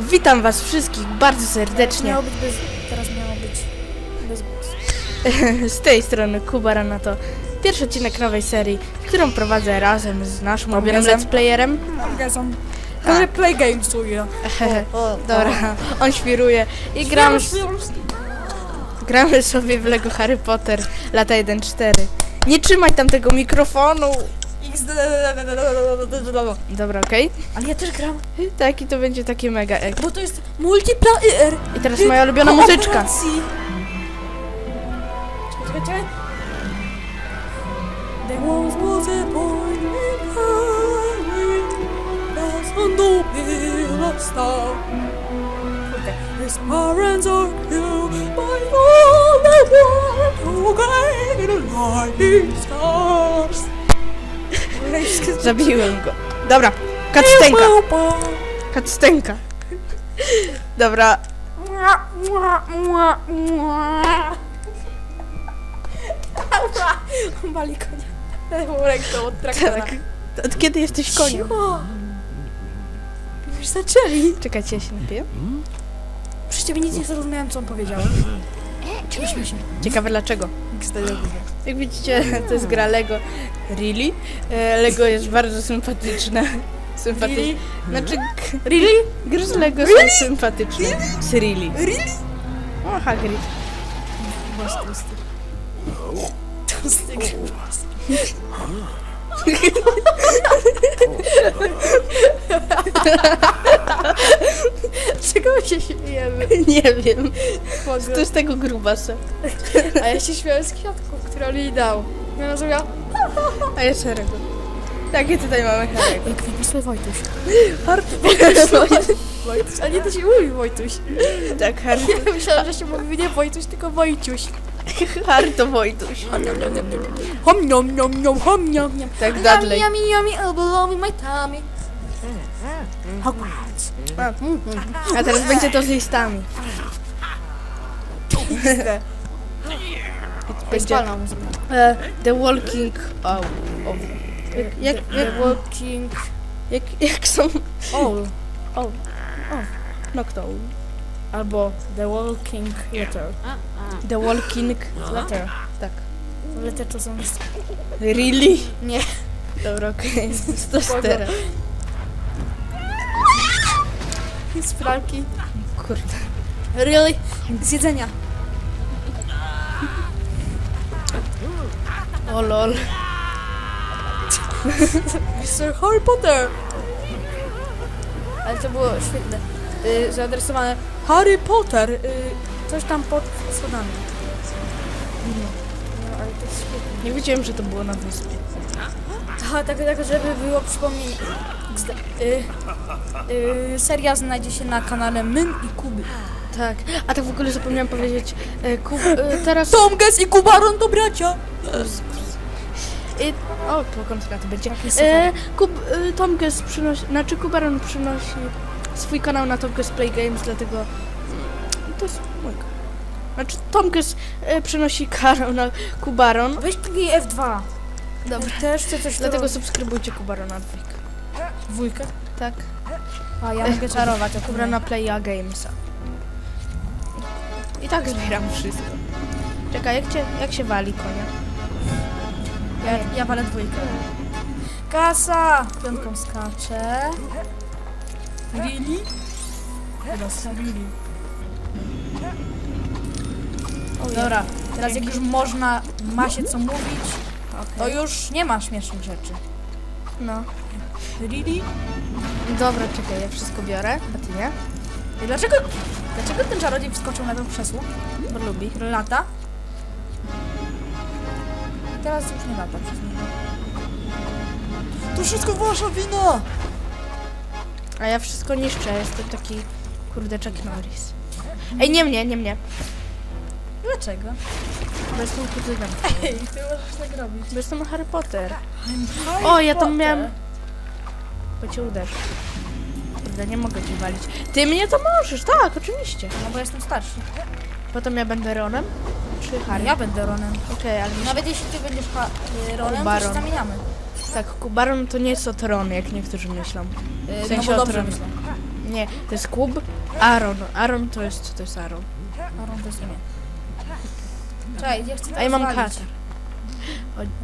Witam was wszystkich bardzo serdecznie. Miało być bez... Teraz miało być bez głosu. Z tej strony Kuba Ranato. Pierwszy odcinek nowej serii, którą prowadzę razem z naszym ulubionym let's playerem. Tak. Ale play games tu ja. Dobra, on świruje i gramy, gramy sobie w Lego Harry Potter lata 1-4. Nie trzymaj tam tego mikrofonu. Dobra, okej. Ale ja też gram, Tak, i to będzie takie mega ek. bo to jest multiplayer. I teraz moja ulubiona muzyczka. Kooperacji. Czekaj, czekaj, czekaj. There once was a boy named Harry, that's on the wheel of star. Okay. His parents are killed by all they want to gain a lightning stars. Zabiłem go. Dobra, kacstenka. Kacstenka. Dobra. Ała! Wali konia. Ręką od traktora. tak. Od kiedy jesteś koniem? Cicho. Już zaczęli. Czekajcie, ja się napiję. Przy ciebie nic nie zrozumiałem, co on powiedział. Się. Ciekawe dlaczego. Jak widzicie, to jest gra Lego. Really? E, Lego jest bardzo sympatyczne. Sympatyczne. Znaczy, g- Really? gry z Lego są sympatyczne. Z Really. Really? O, Hagrid. Tłusty. Tłusty grubas. Czego my się śmiejemy? Nie wiem. To jest tego grubasa. A ja się śmiałem z kwiatków, które on mi dał. Ja rozumiałam. A ja Harry'ego. Takie tutaj mamy Harry'ego. Jak wypisuje Wojtuś. Harry. Wojtuś. A nie to się mówi Wojtuś. tak, Harry. Ja myślałam, że się mówi nie Wojtuś, tylko Wojciuś. Harry to Wojtuś. Hom niom niom niom hom niom niom. Tak, Dudley. Yummy yummy yummy in my tummy. Hogwarts. A teraz będzie to z listami. Będzie Spalną muzykę. e, The Walking... O, o. Jak, jak, jak, walking... jak, jak są... Owl. No kto? Albo The Walking Letter. The Walking Letter. Tak. Letter to są. Really? Nie. Dobra, okej. Jest teraz. Z pralki. Kurde. Really? Z jedzenia. O lol. Mr. Harry Potter. Ale to było świetne. Y, zaadresowane Harry Potter. Y, coś tam pod schodami. No, ale to jest świetne. Nie wiedziałem, że to było na wyspie. Tak, tak, tak, żeby było przypomnienie. Y, y, seria znajdzie się na kanale Myn i Kuby. Tak. A tak w ogóle zapomniałam powiedzieć. E, Kub, e, teraz... Tomges i Kubaron to bracia. I, o, po na to będzie. E. Kub, e, Tomges przynosi, znaczy Kubaron przynosi swój kanał na Tomges Play Games, dlatego mm, to jest mój kanał. Znaczy Tomges e, przynosi kanał na Kubaron, Weź kliknij F2. Dobra. Też chcę coś dlatego robić. subskrybujcie Kubarona dwójkę. Dwójkę. Tak, A ja mogę czarować. a Kubra na Playa Gamesa. I tak zbieram wszystko. Czekaj, jak, cię, jak się wali konia? Ja, ja walę dwójkę. Kasa! Piątką skaczę. Really? Teraz really. Dobra, teraz jak już można, ma się co mówić, to już nie ma śmiesznych rzeczy. No. Really? Dobra, czekaj, ja wszystko biorę, a ty nie? I dlaczego, dlaczego ten czarodziej wskoczył na to krzesło? Bo lubi. Lata? Teraz już nie lata przez niego. To wszystko wasza wina! A ja wszystko niszczę, jestem taki kurde Chuck Norris. Ej, nie mnie, nie mnie. Dlaczego? Bo jestem kuzynem. Ej, ty możesz tak robić. Bo jestem Harry Potter. Harry O, ja tam Potter. miałem... Bo cię uderzę. Kurde, nie mogę cię walić. Ty mnie to możesz, tak, oczywiście. No bo jestem starszy. Potem ja będę Ronem? Czy Harry? Ja będę Ronem. Okej, ale mi się... Nawet jeśli ty będziesz ha- y, Ronem, to się zamieniamy. Tak, Kubaron to nie jest o tron, jak niektórzy myślą. Y, W sensie no bo dobrze tron. myślę. Nie, to jest Kub. Aaron. Aaron to jest, co to jest Aaron? Aaron to jest imię. Czekaj, ja chcę A ja mam rozwalić. katar.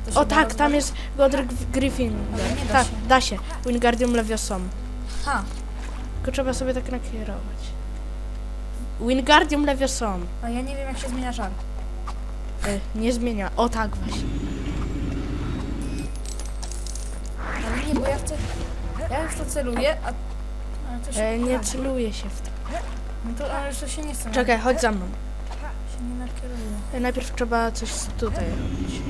To się O da tak, tam rozwalić? jest Godric Griffin. Ale nie da tak, się. da się. Wingardium Leviosom. Ha, Tylko trzeba sobie tak nakierować. Wingardium Leviosom. a ja nie wiem jak się zmienia żar. Y, nie zmienia. O tak właśnie. Ale nie, bo ja chcę... Ja w to celuję, a... Ale to się E, nie celuje się w to. No to, ale jeszcze się nie chce. Czekaj, chodź za mną. Się nie. E, najpierw trzeba coś tutaj robić.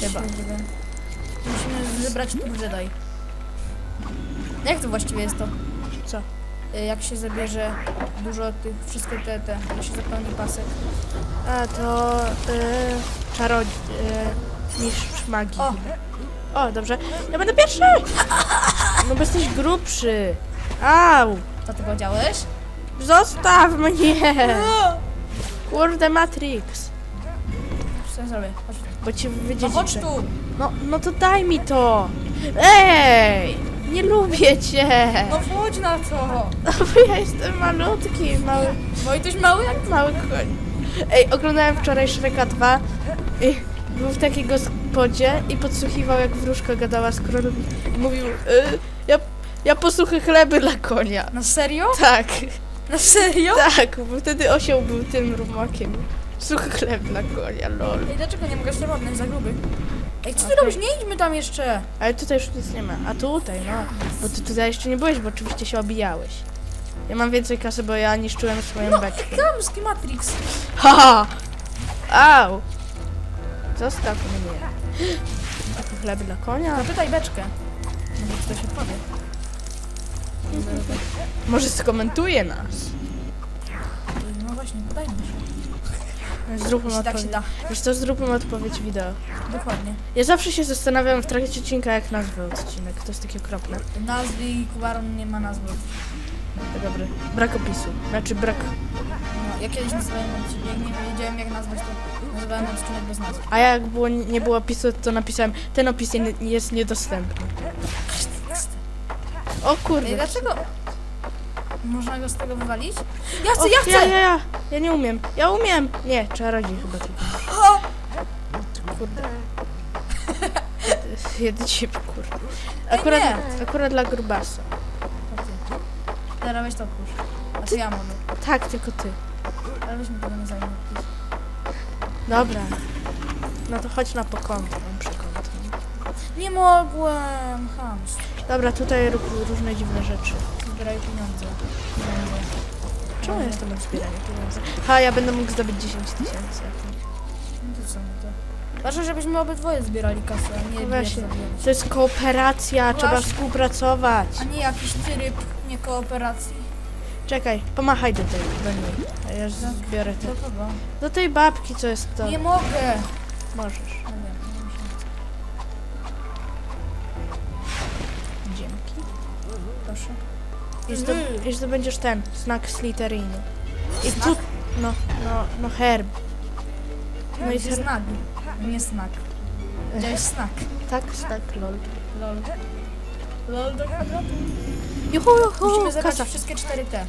Chyba. Musimy zebrać tu Jedi. Jak to właściwie jest to? Co? Y, Jak się zabierze dużo tych, wszystkie te, te, jak się zapełni pasek. A to y, czarodziej. Mistrz magii. O! O, dobrze. Ja będę pierwszy! No bo jesteś grubszy. Au! To ty powiedziałeś? Zostaw mnie! Kurde Matrix. Co ja zrobię? Chodź. Bo ci No chodź tu! No, no to daj mi to! Ej! Nie lubię cię! No wchodź na to! No bo ja jestem malutki, mały, Wojtuś mały jak mały koń. Ej, oglądałem wczoraj Shreka 2 i był w takiego spodzie i podsłuchiwał jak wróżka gadała z królem i mówił y, ja, ja posłuchę chleby dla konia. Na serio? Tak, Na serio? tak, bo wtedy osioł był tym rumakiem. Suchy chleb dla konia, lol. Ej, dlaczego nie mogę ładny za gruby? Ej, co ty Okej. robisz? Nie idźmy tam jeszcze! Ale tutaj już nic nie ma. A tutaj, no. Bo ty tutaj jeszcze nie byłeś, bo oczywiście się obijałeś. Ja mam więcej kasy, bo ja niszczyłem swoją beczkę. Damski Matrix! Haha! Au! Zostaw mnie. Chleb dla konia? Zapytaj beczkę. Może ktoś odpowie. Może skomentuje nas. No właśnie, podajmy się. Zróbmy Jeśli tak się odpowiedź. da. Wiesz co, zróbmy odpowiedź wideo. Dokładnie. Ja zawsze się zastanawiam w trakcie odcinka, jak nazwę odcinek. To jest takie okropne. Nazwy i Kubaron nie ma nazwy. Dobry. Brak opisu. Znaczy brak... No, ja kiedyś nazywałem odcinek, nie wiedziałem jak nazwać, to nazywałem odcinek bez nazwy. A jak było, nie było opisu, to napisałem, ten opis nie, jest niedostępny. O Ej, kurde. dlaczego? Można go z tego wywalić? Ja chcę, O, ja chcę! Ja, ja, ja. Ja nie umiem. Ja umiem. Nie, czarodziej chyba tylko. Kurde. Jedę ci kurde. Akurat, nie. akurat dla grubasa. To ty. Teraz weź to odpuść. A to ja mogę. Tak, tylko ty. Ale weź mi tego nie. Dobra. No to chodź na pokątną, przekątną. Nie mogłem! Hams. Dobra, tutaj rób różne dziwne rzeczy. Zbieraj pieniądze. Pieniądze. Czemu ja jestem od zbierania pieniędzy? Ha, ja będę mógł zdobyć 10 tysięcy. No to co mi to? Ważne, żebyśmy obydwoje zbierali kasę, a nie No właśnie. To jest kooperacja, trzeba Właśnie. współpracować. A nie jakiś tryb nie kooperacji. Czekaj, pomachaj do tej, do niej. A ja zbiorę te. Do kogo? Do tej babki, co jest to. Nie mogę! Możesz. No nie. Dzięki. Proszę. I, zdo, Mhm. I zdobędziesz ten, znak Slytherinu. I tu, no, no, no herb. No No i i znak. Nie snak. Gdzieś snak. Tak, tak, lol. Lol. Lol do kwadratu. Juhu, juhu, Musimy zebrać kasa. wszystkie cztery te.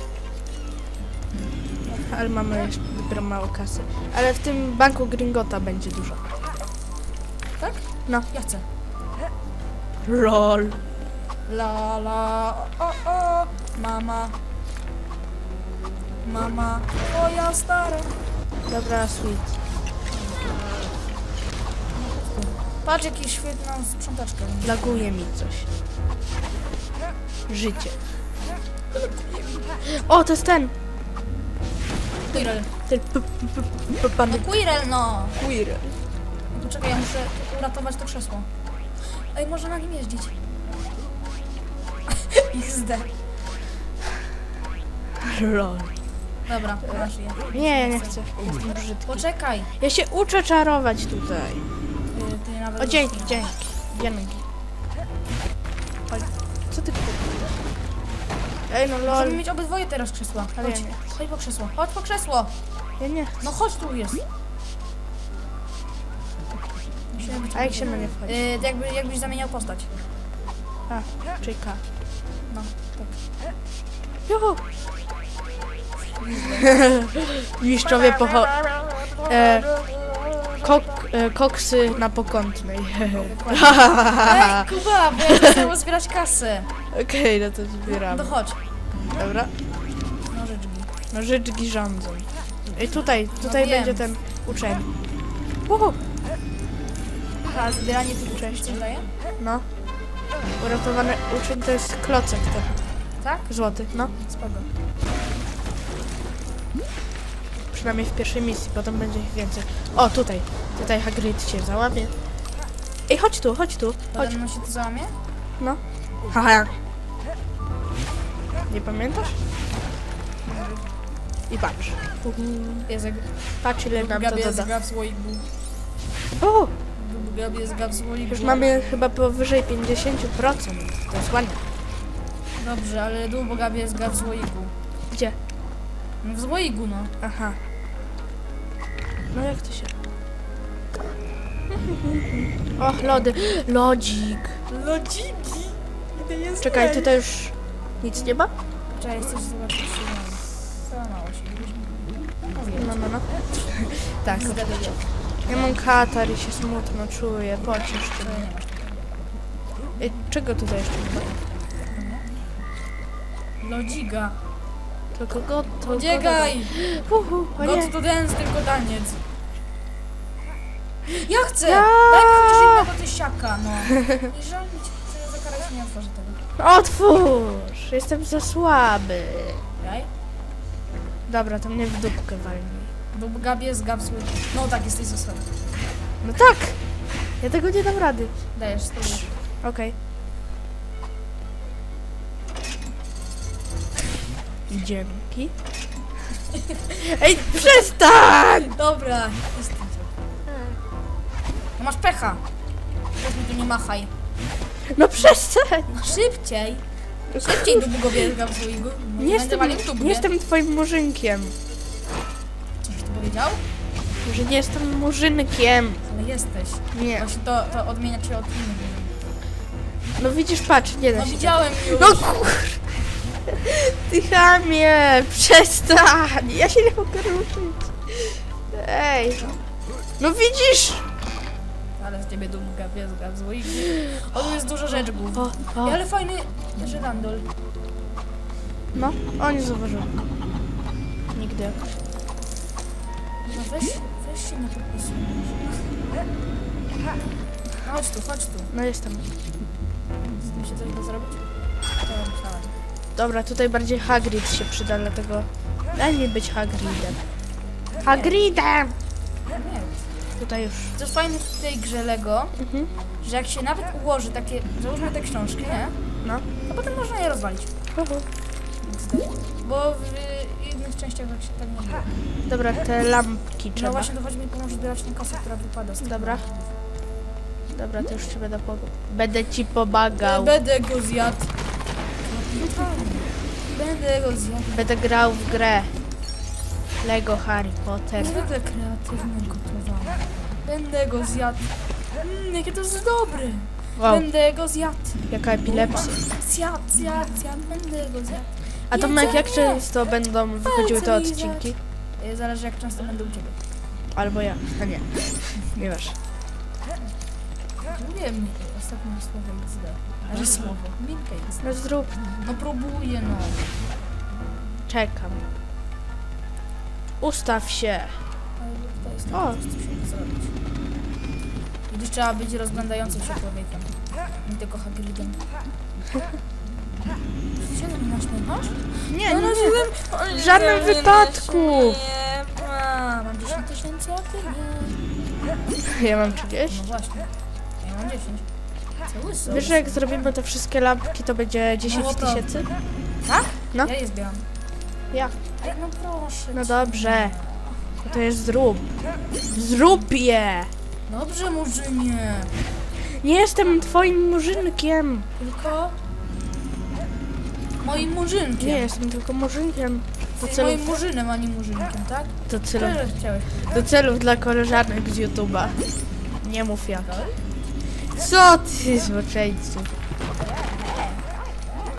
Ale mamy jeszcze dopiero mało kasy. Ale w tym banku Gringota będzie dużo. Tak? No. Ja chcę. Lol. La la o o o Mama. Mama. Moja stara. Dobra, sweet. Patrz jaki świetną sprzątaczkę. Laguje mi coś. Życie. O, to jest ten. Quirrell. Ten p- p- p- p- pan No Quirrell no. Poczekaj, ja muszę uratować to krzesło. Ej, może na nim jeździć. XD. Lol. Dobra, masz je. Nie, ja nie chcę. Jestem brzydki. Poczekaj. Ja się uczę czarować tutaj. Ty, ty nawet O, dzięki, dzięki. Dzięki. Ej, no lol. Możemy mieć obydwoje teraz krzesła. Ale ja Chodź, nie. chodź po krzesło. Chodź po krzesło. Ja nie. No chodź tu jest. Musimy być A jak się na nie wchodzi? Yy, jakby, jakbyś zamieniał postać. A, czyli K. No, tak. Juhu. Mistrzowie pocho... E, kok, e, koksy na pokątnej. Ej, Kuba, bo ja chcę zbierać kasę. Okej, no to zbieramy. No chodź. Dobra. Nożyczki. Nożyczki rządzą. I tutaj, tutaj No wiem. będzie ten uczeń. Uhu. A zbieranie tych Cześć. coś daje? No. Uratowany uczeń to jest klocek ten. Tak? Złoty, no. Spoko. Przynajmniej w pierwszej misji, potem będzie ich więcej. O, tutaj. Tutaj Hagrid się załamie. Ej, chodź tu, chodź tu. Chodź. Potem mu się to załamie? No. Haha. Nie pamiętasz? I patrz. Patrz ile nam to Gabi jest doda. gra w słoiku. O, Gabi jest gra w słoiku. już mamy chyba powyżej 50%. To jest ładnie. Dobrze, ale długo Gabi jest gra w słoiku. Gdzie? No w słoiku, no. Aha. No jak to się... O, lody. Lodzik. Lodziki! Gdy jest Czekaj, tutaj już nic nie ma? Czekaj, chcesz zobaczyć się Załamało się. Mówię. No, no, no. Tak. Zgadza się. Ja mam katar i się smutno czuję. Mnie. nie masz. Ej, czego tutaj jeszcze nie ma? Lodziga. Tylko go to... Uciekaj! Uhu, o nie. God to dance, tylko taniec. Ja chcę! Ja! Daj mi chociaż jednego tysiaka, no. I żal mi cię, że za karę się nie otworzy tego. Otwórz! Jestem za słaby. Daj. Dobra, to mnie w dupkę walnij. Bo jest gab swój. No tak, jesteś zasobny. No tak! Ja tego nie dam rady. Dajesz, spróbuj. Okej. Dzięki. Ej, przestań! Dobra, jestem. No masz pecha. Teraz mi tu nie machaj. No przestań! No szybciej. Szybciej do Bugowie gab swojego. Nie jestem, nie jestem twoim murzynkiem. Coś tu powiedział? Że nie jestem murzynkiem. Ale jesteś. Nie. Właśnie to, to odmienia cię od innych. No widzisz, patrz, nie da No się. widziałem już. No kur... Ty chamie, przestań! Ja się nie mogę ruszyć. Ej. No widzisz? Ale z ciebie dumka pieska z łoiku. O, tu jest dużo rzeczków. O, o. Ale fajny żyrandol. No, o nie zauważyłem. Nigdy. No weź, weź się podpisuj. No Chodź tu, chodź tu. No jestem. Z tym się coś da zrobić? To ja myślałem. Dobra, tutaj bardziej Hagrid się przyda, dlatego daj mi być Hagridem. Hagridem! Nie. Tutaj już. Co jest fajne w tej grze Lego, Mhm. że jak się nawet ułoży takie, załóżmy te książki, nie? No. To potem można je rozwalić. Uhu. Bo w innych częściach jak się tak nie było. Dobra, te lampki No trzeba. właśnie to chodzi mi pomóc zbierać tę kasę, która wypada z Dobra. Dobra, to już ci będę pomagał. Będę ci pomagał. Będę go zjadł. Będę go zjadł. Będę grał w grę. Lego Harry Potter. Niezwykle kreatywne gotowanie. Będę go zjadł. Mmm, jakie to jest dobre. Wow, Będę go zjadł. jaka epilepsja. Zjadł, zjadł, zjadł. Będę go zjadł. A Tomek, jak Jedzenie. często będą wychodziły te odcinki? E, Zależy jak często będę u ciebie. Albo ja. A nie. Nie wiesz. Wiem, ostatnie słowo XD. A że słowo. Milka XD. No zrób. No próbuję no. Czekam. Ustaw się. Ale to jest O. coś, co da zrobić. Gdyż trzeba być rozglądającym się człowiekiem. Nie tylko Hagridem. Czy się ze mnie naśmiewasz? Nie, No, nie, nie. W żadnym wypadku. naśmiewa. Mam 10 tysięcy, a ty nie. Ja mam 30. No właśnie. Ja mam 10. Wiesz, że jak zrobimy te wszystkie lampki, to będzie 10 No to- tysięcy? Tak? No. Ja je zbieram. Ja. Ej, no proszę. No cię. dobrze. No to jest zrób. Zrób je! Dobrze, murzynie. Nie jestem twoim murzynkiem. Tylko... Moim murzynkiem. Nie jestem tylko murzynkiem. Do Jesteś moim murzynem, a nie murzynkiem, tak? do celów, Tyle chciałeś do celów dla koleżanek z YouTube'a. Nie mów jak. Co ty zboczeńcu?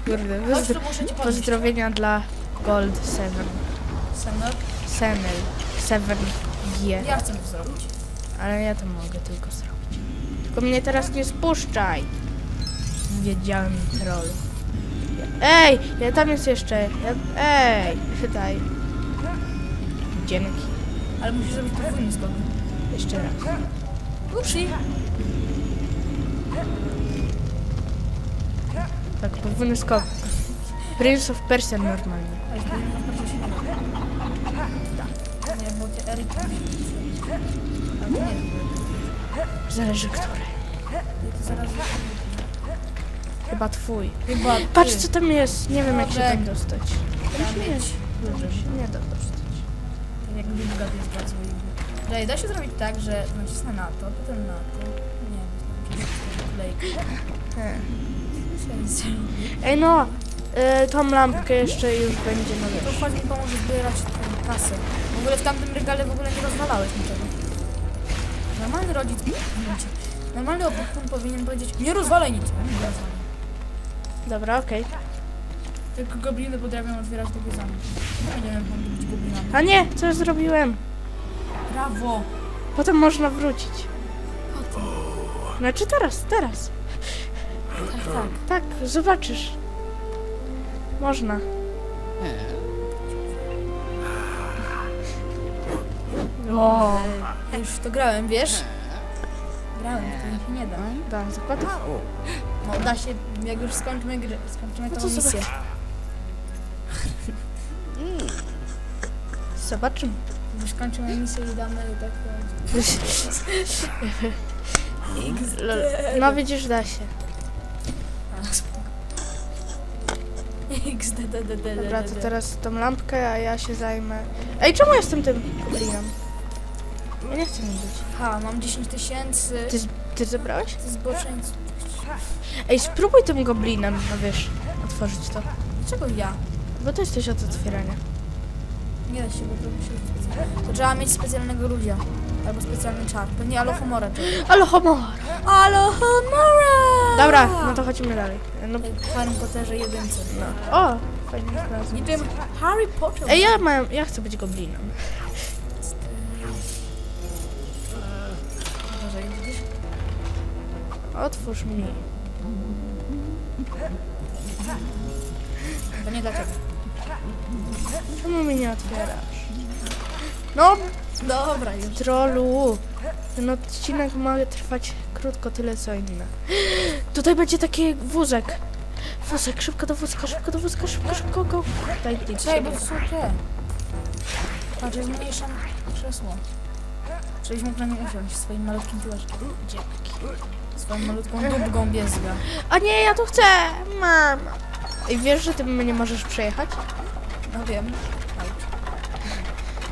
Kurde, pozdro- pozdrowienia dla Gold 7. Senor, Senel 7G. ja chcę to zrobić. Ale ja to mogę tylko zrobić. Tylko mnie teraz nie spuszczaj. Wiedziałem trollu. Ej, ja tam jest jeszcze. Ja, ej, daj. Dzięki. Ale musisz zrobić podwójny skok. Jeszcze raz. Upsi. Tak, podwójny skok. Prince of Persia normalnie. Nie nie. Nie, bo te Eryk nie. Zależy który. Chyba twój. Chyba ty. Patrz co tam jest. Nie wiem jak się tam dostać. Mieć. Dobrze się nie da dostać. Tak jak to jest bardzo. Dalej, da się zrobić tak, że nacisnę na to, potem na to. Ej no, y, tą lampkę jeszcze już będzie na To wiesz. chodź mi pomóż zbierać tę kasę. W ogóle w tamtym regale w ogóle nie rozwalałeś niczego. Normalny rodzic... Normalny opiekun powinien powiedzieć nie rozwalaj nic. Ja nie rozwalam. Dobra, okej. Tylko gobliny potrafią otwierać takie zamki. No nie wiem, mam być goblinami. A nie, co ja zrobiłem? Brawo! Potem można wrócić. Znaczy teraz, teraz. Tak, tak. Tak, zobaczysz. Można. O, Ja już w to grałem, wiesz? Grałem, to mi się nie da. da, zakładów. No da się, jak już skończymy grę, skończymy No tą to misję. zobacz. Zobaczymy. Jak już skończymy misję i damy tak... No widzisz, da się. XDDDD. Dobra, to teraz tą lampkę, a ja się zajmę... Ej, czemu jestem tym goblinem? Ja nie chcę nim być. Ha, mam 10 tysięcy Ty, z- ty zebrałeś? zboczeńców. Ej, spróbuj tym goblinem, no wiesz, otworzyć to. Dlaczego ja? Bo to jesteś od otwierania. Nie da się, bo to musi... To trzeba mieć specjalnego ludzia. Albo specjalny czar. Pewnie alohomora homor! Alohomora! Dobra, no to chodźmy dalej. No, w Harry Potterze jedynce. no. O, fajnie znalazłem. Wiem, Harry Potter. Ej, ja mam, ja chcę być goblinem. Widzisz? Otwórz mi. To nie dlaczego. Czemu mi nie otwierasz? No, Dobra, już. trolu. Ten odcinek ma trwać krótko, tyle co inne. Tutaj będzie taki wózek. Wózek, szybko do wózka, szybko do wózka, szybko, szybko, go. Daj nic. Czekaj, bo to są te. Patrz, ja zmniejszam krzesło. Żebyś mógł na nim usiąść swoim malutkim tyłeczkiem. Dzięki. Swoją malutką dubgą biezga. A nie, ja tu chcę, mama. Ej, wiesz, że ty mnie nie możesz przejechać? No wiem.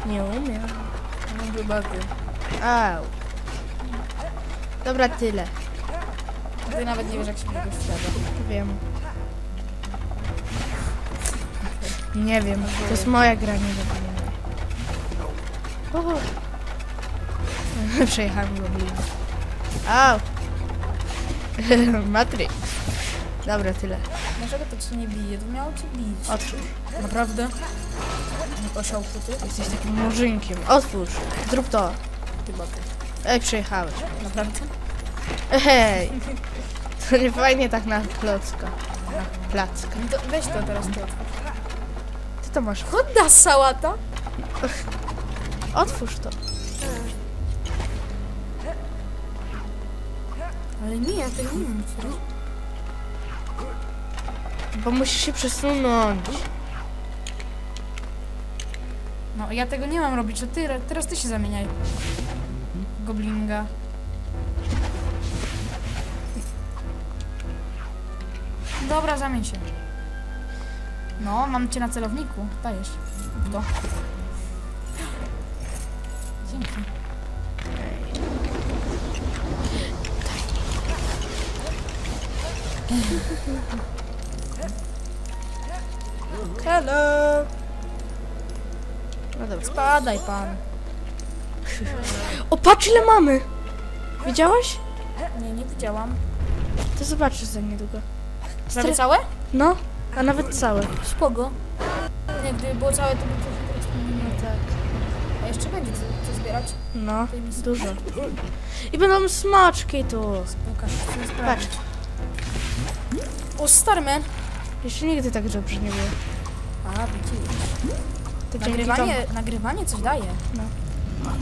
Nie umiem. No chyba ty. Au. Dobra, tyle. Ty nawet nie wiesz, jak się tego wsiada. Wiem. Nie wiem, to jest moja gra, nie wiem. Przejechałem goblina. Au! Matrix. Dobra, tyle. Dlaczego to cię nie bije? To miało cię bić. Otwórz. Naprawdę? Osiołku ty? Jesteś takim murzynkiem. Otwórz. Zrób to. Chyba ty. Ej, przejechałeś. Naprawdę? Hej! To nie fajnie tak na klocka. Na placka. No to weź to teraz ty otwórz. Ty to masz. Chodda sałata? Otwórz to. Ale nie, ja tego nie mam otwierać. Bo musisz się przesunąć. No, ja tego nie mam robić, to ty, teraz ty się zamieniaj. Goblinga. Dobra, zamień się. No, mam cię na celowniku. Dajesz. To. Dzięki. Hello! No dobra. Spadaj pan. O, patrz ile mamy! Widziałaś? Nie, nie widziałam. To zobaczysz za niedługo. Prawie Stre- całe? No, A nawet całe. Spoko. Nie, gdyby było całe, to by teraz No tak. A jeszcze będzie co, co zbierać. No, dużo. I będą smaczki tu. Pokaż, co jest Patrz, O, Starman. Jeszcze nigdy tak dobrze nie było. A, widzisz. Nagrywanie, nagrywanie coś daje. tomu.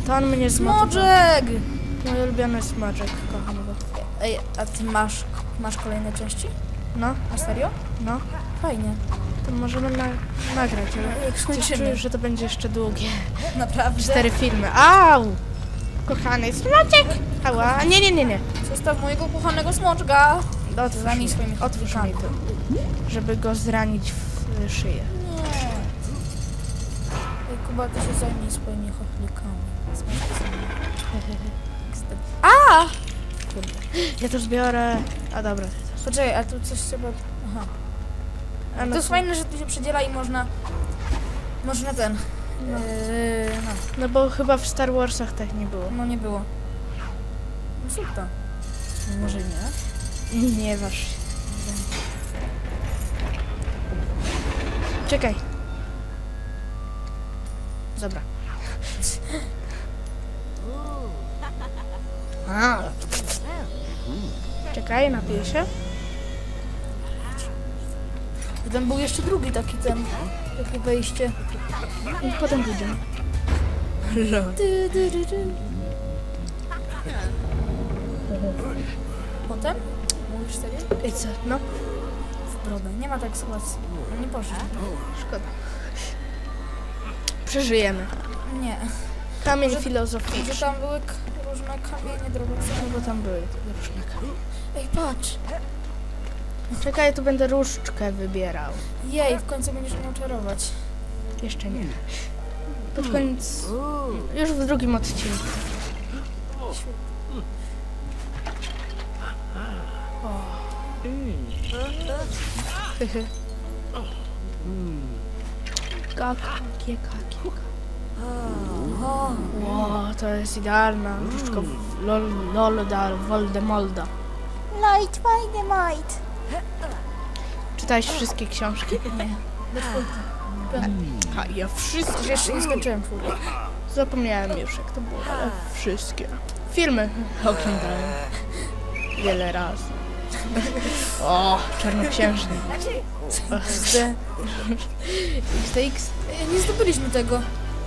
To on mnie zmotywował. Smoczek! Mój ulubiony smaczek, kocham go. Ej, a ty masz, masz kolejne części? No, Na serio? no, Fajnie. to możemy na, nagrać, ale coś skończymy. czuję, że to będzie jeszcze długie. Naprawdę. Cztery filmy. Au! Kochany smaczek! Ała, nie, nie, nie, nie. Zostaw mojego kochanego smoczka. Otwórz Zamień mi, swoimi otwórz mi to, żeby go zranić w szyję. Nie. Ej, Kuba, ty się zajmij swoimi. Smoczkami. A! Ja to zbiorę. A dobra. Poczekaj, a tu coś trzeba... Aha. A no To jest fajne, że tu się przedziela i można... Można ten... No. Yy, no. No bo chyba w Star Warsach tak nie było. no nie było. No super. Może nie? Nie waż się. Czekaj. Dobra. A. Czekaj, napiję się. Potem był jeszcze drugi taki ten... Takie wejście. I potem pójdziemy. Ty. Potem? Mówisz serio? I co? No, brodę. Nie ma tak sytuacji. No nie poszedł. szkoda. Przeżyjemy. Nie. Kamień Może- filozoficzny. Że tam były k- różne kamienie drogocenne. No bo tam były różne kamienie. Ej, patrz. Czekaj, tu będę różdżkę wybierał. Jej, w końcu będziesz miał czarować. Jeszcze nie. Pod koniec. Już w drugim odcinku. Kakie. O, Ło, to jest idealna różdżka w- lol, Lolda Voldemolda. Light by the might. Czytałeś wszystkie książki? Nie. A ja wszystkie. Jeszcze nie skończyłem. Zapomniałem już jak to było, ale wszystkie. Filmy oglądałem. Wiele razy. O, Czarnoksiężnik. XD. XTX? Ej, Nie zdobyliśmy tego.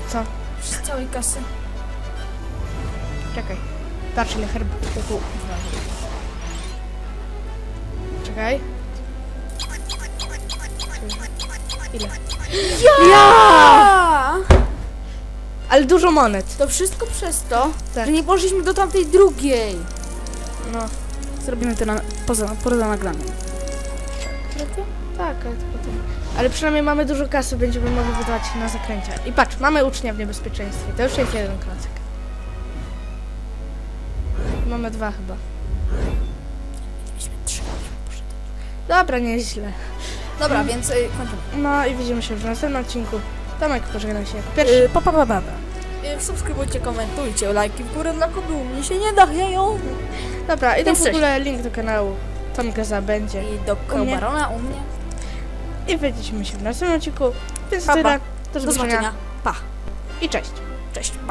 Co? Z całej kasy. Czekaj. Patrz ile herb... Uhu. Czekaj. Ile? Ja! A! Ale dużo monet. To wszystko przez to, Tak. że nie poszliśmy do tamtej drugiej. No. Zrobimy to na, poza, poza nagraniem. Tak, ale to potem. Ale przynajmniej mamy dużo kasy, będziemy mogli wydawać na zakręcia. I patrz, mamy ucznia w niebezpieczeństwie. To już jest jeden klocek. Mamy dwa chyba. Mieliśmy trzy. Dobra, nieźle. Dobra, więc y, kończymy. No i widzimy się w następnym odcinku. Tomek pożegna się pierwszy. Y, pa, pa, pa, pa. Subskrybujcie, komentujcie, lajki w górę dla kobiet. Mnie się nie dają. Dobra, i więc w ogóle link do kanału Tomka za będzie. I do mnie. Barona u mnie. I widzimy się w następnym odcinku. Więc Pa, pa. tyle. Do Do zobaczenia. Pa. I cześć. Cześć. Pa.